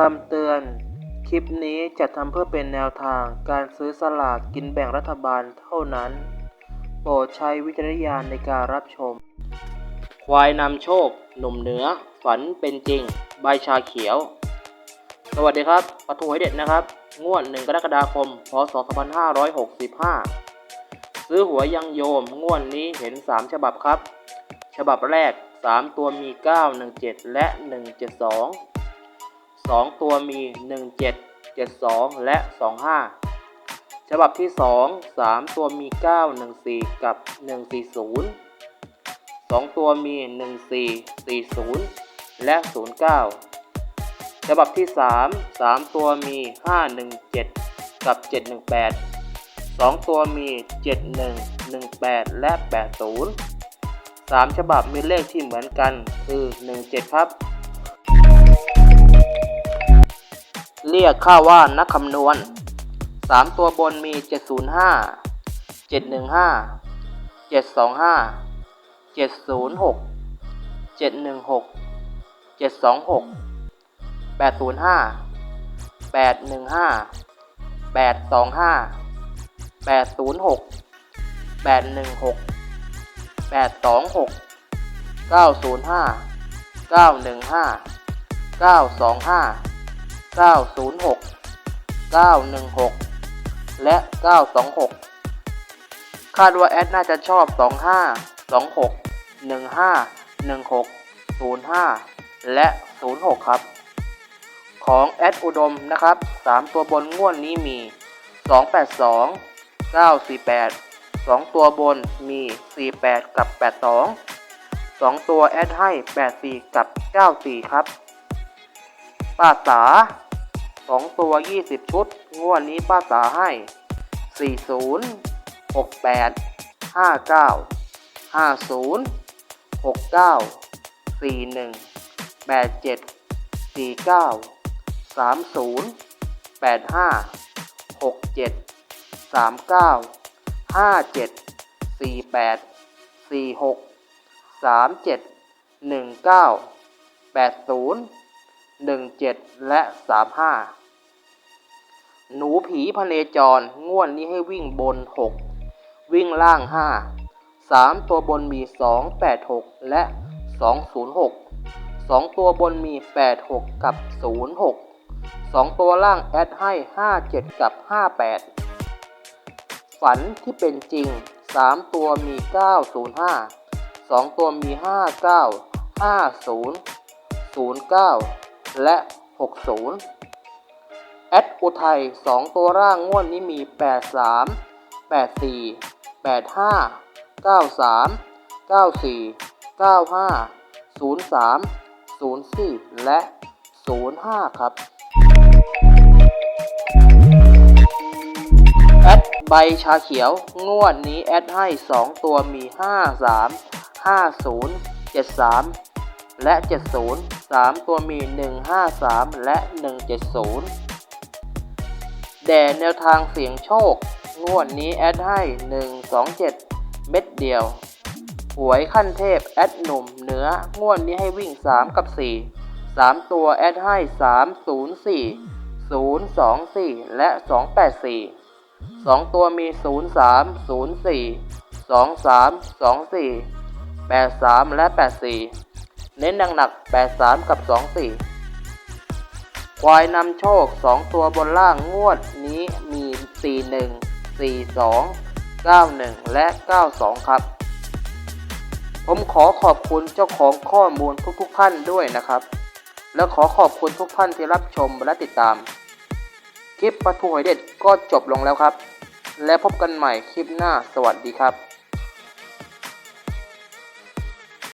คำเตือน คลิปนี้จะทำเพื่อเป็นแนวทางการซื้อสลากกินแบ่งรัฐบาลเท่านั้น โปรดใช้วิจารณญาณในการรับชม ควายนำโชค หนุ่มเหนือ ฝันเป็นจริง ใบชาเขียว สวัสดีครับ ประทูให้เด็ดนะครับ งวด 1 กรกฎาคม พศ 2565 ซื้อหัวยังโยม งวดนี้เห็น 3 ฉบับครับ ฉบับแรก 3 ตัวมี 917 และ 172 2 ตัวมี 17 72 และ 25 ฉบับที่ 2 3 ตัวมี 914 กับ 140 2 ตัวมี 1440 และ 09 ฉบับที่ 3 3 ตัวมี 517 กับ 718 2 ตัวมี 71 18 และ 80 3 ฉบับมีเลขที่เหมือนกันคือ 17 ครับ เรียกค่าว่านักคำนวณ 3 ตัวบนมี 705 715 725 706 716 726 805 815 825 806 816 826 905 915 925 906 916 และ 926 คาดว่าแอดน่าจะชอบ 25 26 15 16 05 และ 06 ครับ ของแอดอุดมนะครับ 3 ตัวบนง่วนนี้มี 282 948 2 ตัวบนมี 48 กับ 82 2 ตัวแอดให้ 84 กับ 94 ครับ ป้าสา 2 ตัว 20 ชุดง่วนนี้ป้าสาให้ 40 68 59 50 69 41 87 49 30 85 67 39 57 48 46 37 19 80 17 และ 35 หนูผีพเนจร ง่วนนี้ให้วิ่งบน 6 วิ่งล่าง 5 3 ตัวบนมี 286 และ 206 2 ตัวบนมี 86 กับ 06 2 ตัวล่างแอดให้ 57 กับ 58 ฝันที่เป็นจริง 3 ตัวมี 905 2 ตัวมี 59 50 09 และ 60 แอดอุทัย2 ตัวร่างงวดนี้มี 83 84 85 93 94 95 03 04 และ 05 ครับ แอดใบชาเขียว งวดนี้แอดให้ 2 ตัวมี 53 50 73 และ 70 3 ตัวมี 153 และ 170 แด่แนวทางเสียงโชค งวดนี้แอดให้ 127 เม็ดเดียว หวยขั้นเทพแอดหนุ่มเหนืองวดนี้ให้วิ่ง 3 กับ 4 3 ตัวแอดให้ 304 024 และ 284 2 ตัวมี 03 04 23 24 83 และ 84 เน้นหนักๆ83 กับ 24 วายนำโชค 2 ตัวบนล่างงวดนี้มี 41 42 91 และ 92 ครับ ผมขอขอบคุณเจ้าของข้อมูลทุกๆท่านด้วยนะครับ และขอขอบคุณทุกท่านที่รับชมและติดตาม คลิปปลาทูหอยเด็ดก็จบลงแล้วครับ และพบกันใหม่คลิปหน้าสวัสดีครับ